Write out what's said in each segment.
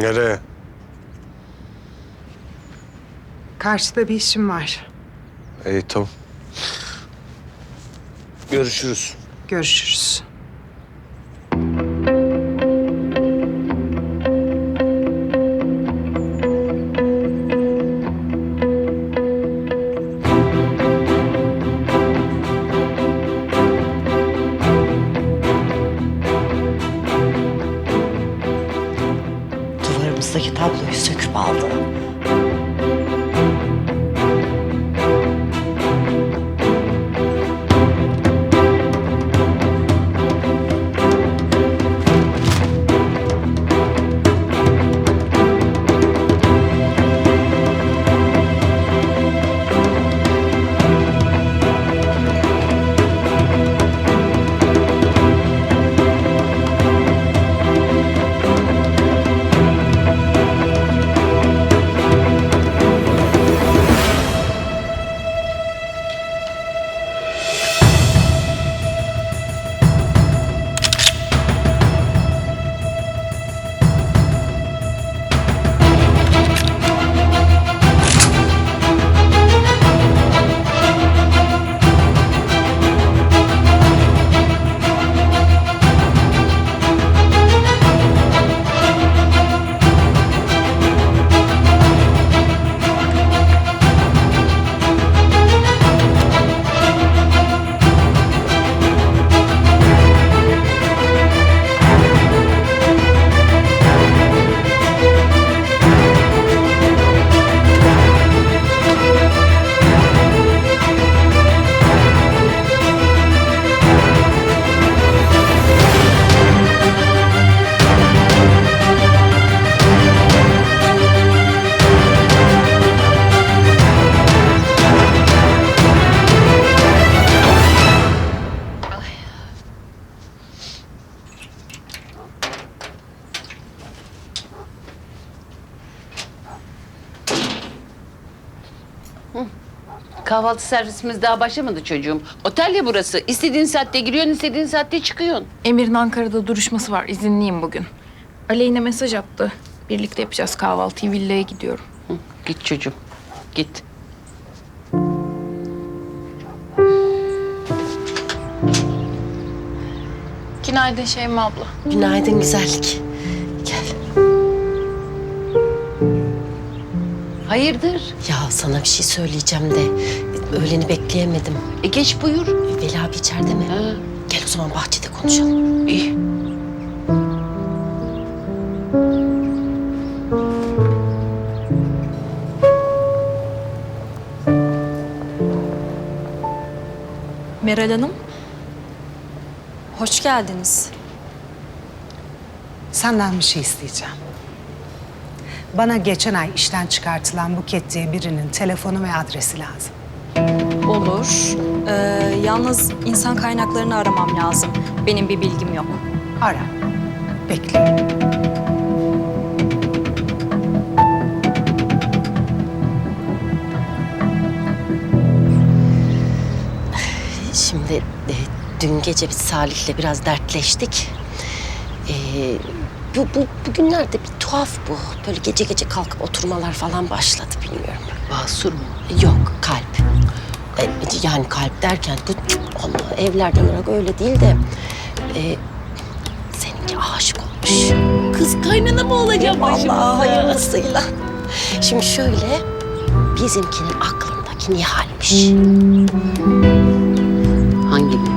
Nereye? Karşıda bir işim var. İyi tamam. Görüşürüz. Görüşürüz. Kahvaltı servisimiz daha başlamadı çocuğum. Otel ya burası. İstediğin saatte giriyorsun, istediğin saatte çıkıyorsun. Emir'in Ankara'da duruşması var. İzinliyim bugün. Aleyna mesaj attı. Birlikte yapacağız kahvaltıyı. Villaya gidiyorum. Hı, git çocuğum, git. Günaydın Şeyma abla. Günaydın güzellik. Hayırdır? Ya sana bir şey söyleyeceğim de öğleni bekleyemedim. E geç buyur. Veli abi içeride mi? Ha, Gel o zaman bahçede konuşalım. iyi. Meral Hanım. Hoş geldiniz. Senden bir şey isteyeceğim. Bana geçen ay işten çıkartılan Buket diye birinin telefonu ve adresi lazım. Olur. Ee, yalnız insan kaynaklarını aramam lazım. Benim bir bilgim yok. Ara. Bekliyorum. Şimdi e, dün gece biz Salih'le biraz dertleştik. E, bu, bu bugünlerde bir tuhaf bu. Böyle gece gece kalkıp oturmalar falan başladı bilmiyorum. Basur mu? Yok kalp. E, yani kalp derken bu Allah evlerden olarak öyle değil de e, seninki aşık olmuş. Kız kaynana mı olacağım Allah hayırlısıyla. Şimdi şöyle bizimkinin aklındaki Nihal'miş. Hangi mi?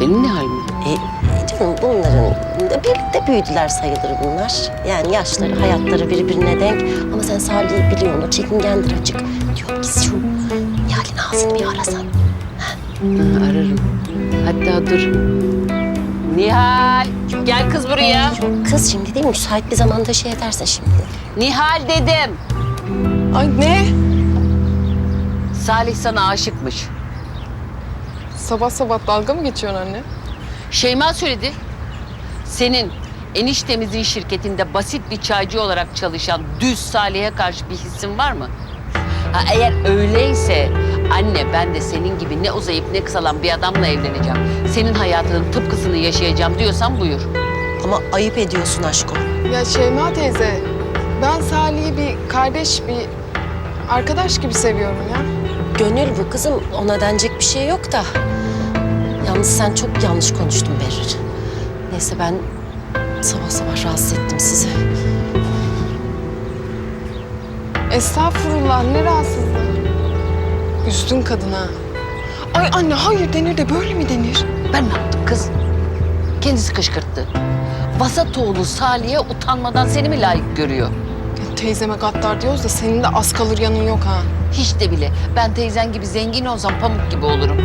Benim ne halim? E, canım bunların birlikte büyüdüler sayılır bunlar. Yani yaşları, hayatları birbirine denk. Ama sen Salih'i biliyorsun, o çekingendir açık. Diyor ki şu Nihal'in ağzını bir arasan. Ha, ararım. Hatta dur. Nihal, gel kız buraya. Kız şimdi değil mi? Müsait bir zamanda şey edersin şimdi. Nihal dedim. Ay ne? Salih sana aşıkmış. Sabah sabah dalga mı geçiyorsun anne? Şeyma söyledi. Senin eniştemizin şirketinde basit bir çaycı olarak çalışan düz Salih'e karşı bir hissin var mı? Ha, eğer öyleyse anne ben de senin gibi ne uzayıp ne kısalan bir adamla evleneceğim. Senin hayatının tıpkısını yaşayacağım diyorsan buyur. Ama ayıp ediyorsun aşkım. Ya Şeyma teyze, ben Salih'i bir kardeş, bir arkadaş gibi seviyorum ya. Gönül bu kızım. Ona denecek bir şey yok da. Yalnız sen çok yanlış konuştun Berir. Neyse ben sabah sabah rahatsız ettim sizi. Estağfurullah, ne rahatsızlığı. Üstün kadına. Ay anne hayır denir de böyle mi denir? Ben ne yaptım kız? Kendisi kışkırttı. Vasatoğlu Salih'e utanmadan seni mi layık görüyor? Ya, teyzeme gaddar diyoruz da senin de az kalır yanın yok ha. Hiç de bile. Ben teyzen gibi zengin olsam pamuk gibi olurum.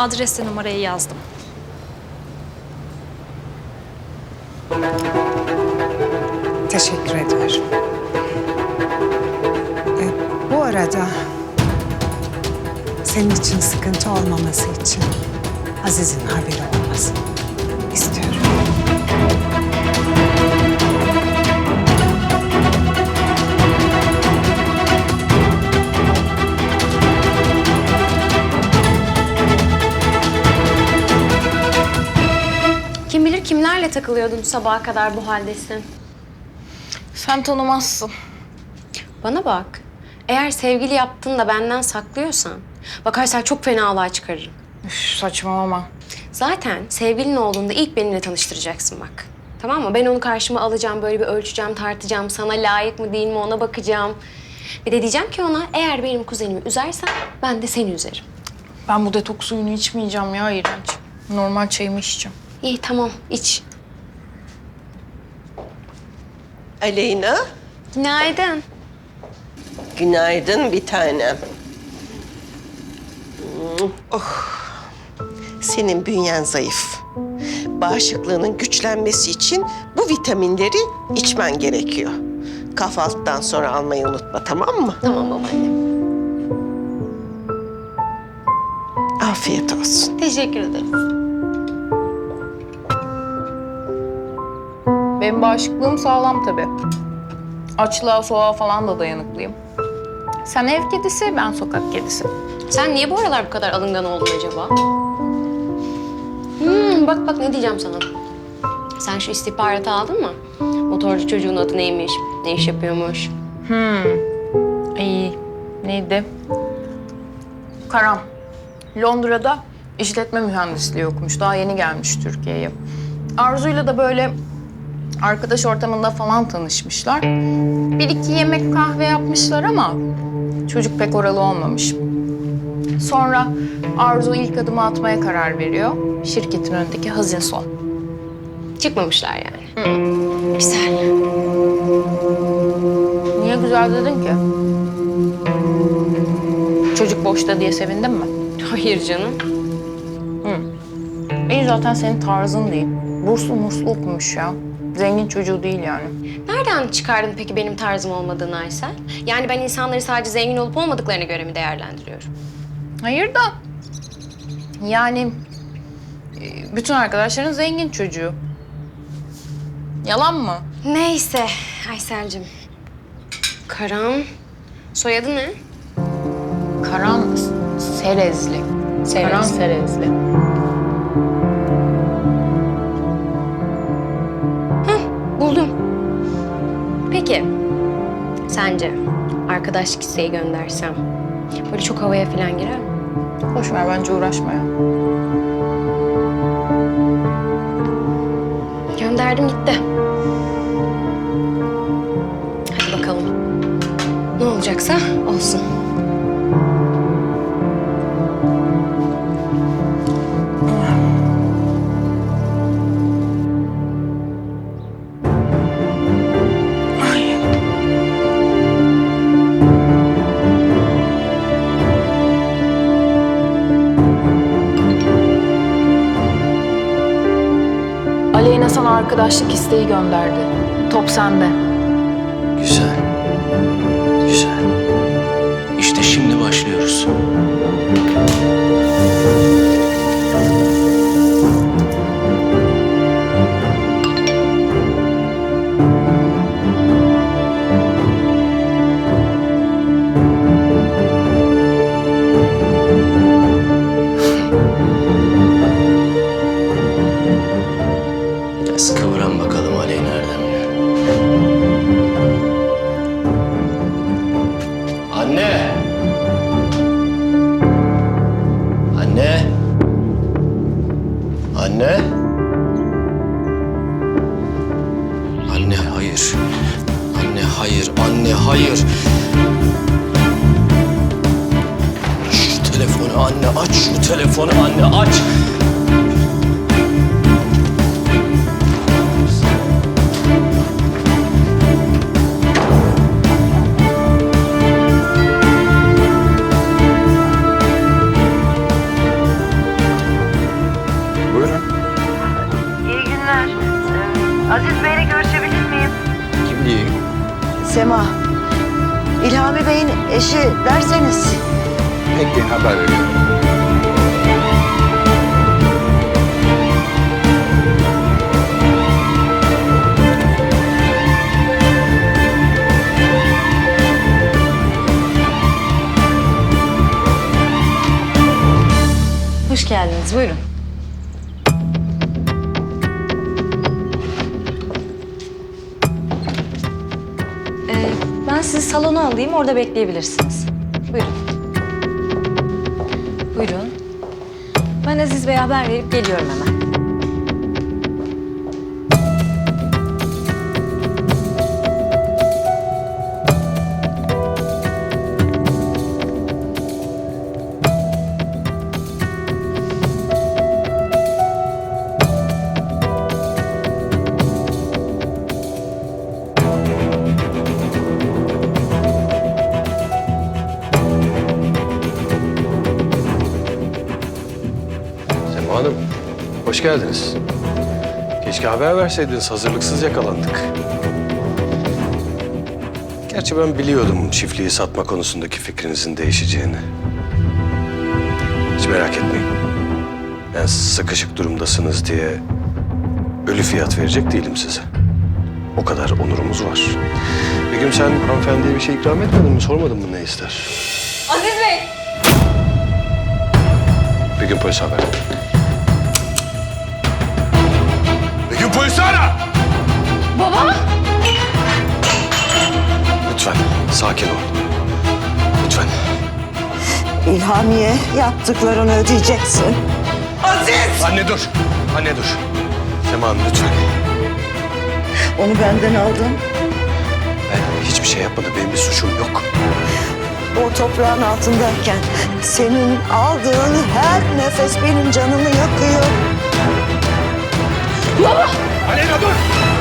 Adrese numarayı yazdım. Teşekkür ederim. E, bu arada senin için sıkıntı olmaması için Aziz'in haberi olmasın kimlerle takılıyordun sabaha kadar bu haldesin. Sen tanımazsın. Bana bak. Eğer sevgili yaptın da benden saklıyorsan... ...bakarsan çok fena olay çıkarırım. Üf, saçmalama. Zaten sevgilin olduğunda ilk benimle tanıştıracaksın bak. Tamam mı? Ben onu karşıma alacağım, böyle bir ölçeceğim, tartacağım. Sana layık mı değil mi ona bakacağım. Bir de diyeceğim ki ona eğer benim kuzenimi üzersen ben de seni üzerim. Ben bu detoks suyunu içmeyeceğim ya iğrenç. Normal çayımı içeceğim. İyi tamam iç. Aleyna, Günaydın. günaydın bir tanem. Oh, senin bünyen zayıf. Bağışıklığının güçlenmesi için bu vitaminleri içmen gerekiyor. Kahvaltıdan sonra almayı unutma, tamam mı? Tamam babaannem. Afiyet olsun. Teşekkür ederim. Benim bağışıklığım sağlam tabii. Açlığa, soğuğa falan da dayanıklıyım. Sen ev kedisi, ben sokak kedisi. Sen niye bu aralar bu kadar alıngan oldun acaba? Hmm, bak bak ne diyeceğim sana. Sen şu istihbaratı aldın mı? Motorcu çocuğun adı neymiş, ne iş yapıyormuş? İyi. Neydi? Karan. Londra'da işletme mühendisliği okumuş. Daha yeni gelmiş Türkiye'ye. Arzu'yla da böyle arkadaş ortamında falan tanışmışlar. Bir iki yemek kahve yapmışlar ama çocuk pek oralı olmamış. Sonra Arzu ilk adımı atmaya karar veriyor. Şirketin önündeki hazin son. Çıkmamışlar yani. Güzel. Niye güzel dedin ki? Çocuk boşta diye sevindin mi? Hayır canım. İyi zaten senin tarzın değil. Burslu murslu okumuş ya. Zengin çocuğu değil yani. Nereden çıkardın peki benim tarzım olmadığını Aysel? Yani ben insanları sadece zengin olup olmadıklarına göre mi değerlendiriyorum? Hayır da. Yani e, bütün arkadaşların zengin çocuğu. Yalan mı? Neyse Aysel'cim. Karan. Soyadı ne? Karan Serezli. Karan Serezli. Peki, sence arkadaşlık isteği göndersem böyle çok havaya falan girer mi? Boş ver bence uğraşma ya. Gönderdim gitti. Hadi bakalım. Ne olacaksa olsun. Sana arkadaşlık isteği gönderdi. Top sende. Güzel. Güzel. İşte şimdi başlıyoruz. Anne, hayır. Şu telefonu anne, aç şu telefonu anne, aç. İyi günler. Ee, Aziz Bey'le görüşebilir miyim? Kimliği. Sema. İlhami Bey'in eşi derseniz. Peki haber veriyorum. Hoş geldiniz. Buyurun. Sizi salona alayım. Orada bekleyebilirsiniz. Buyurun. Buyurun. Ben Aziz Bey'e haber verip geliyorum hemen. Hoş geldiniz. Keşke haber verseydiniz, hazırlıksız yakalandık. Gerçi ben biliyordum çiftliği satma konusundaki fikrinizin değişeceğini. Hiç merak etmeyin. Ben sıkışık durumdasınız diye ölü fiyat verecek değilim size. O kadar onurumuz var. Begüm sen hanımefendiye bir şey ikram etmedin mi? Sormadın mı ne ister? Aziz Bey! Begüm polis haber. Lütfen sakin ol. Lütfen. İlhami'ye yaptıklarını ödeyeceksin. Anne dur. Anne dur. Sema Hanım lütfen. Onu benden aldın. Ben hiçbir şey yapmadım. Benim bir suçum yok. O toprağın altındayken senin aldığın her nefes benim canımı yakıyor. Aleyna dur!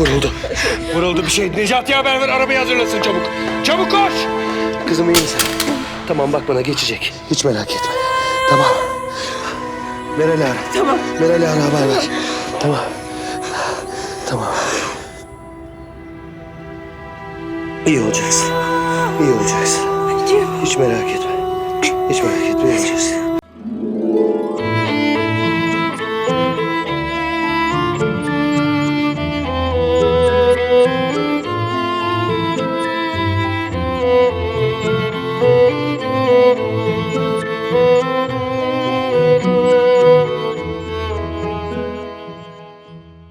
Vuruldu. Vuruldu bir şey. Necati'ye haber ver. Arabayı hazırlasın çabuk. Çabuk koş! Kızım iyi misin? Tamam bak bana geçecek. Hiç merak etme. Tamam. Meral'i ara. Tamam. Meral'i ara haber ver. Tamam. Tamam. İyi olacaksın. İyi olacaksın. Hiç merak etme. Hiç merak etme. iyi olacaksın.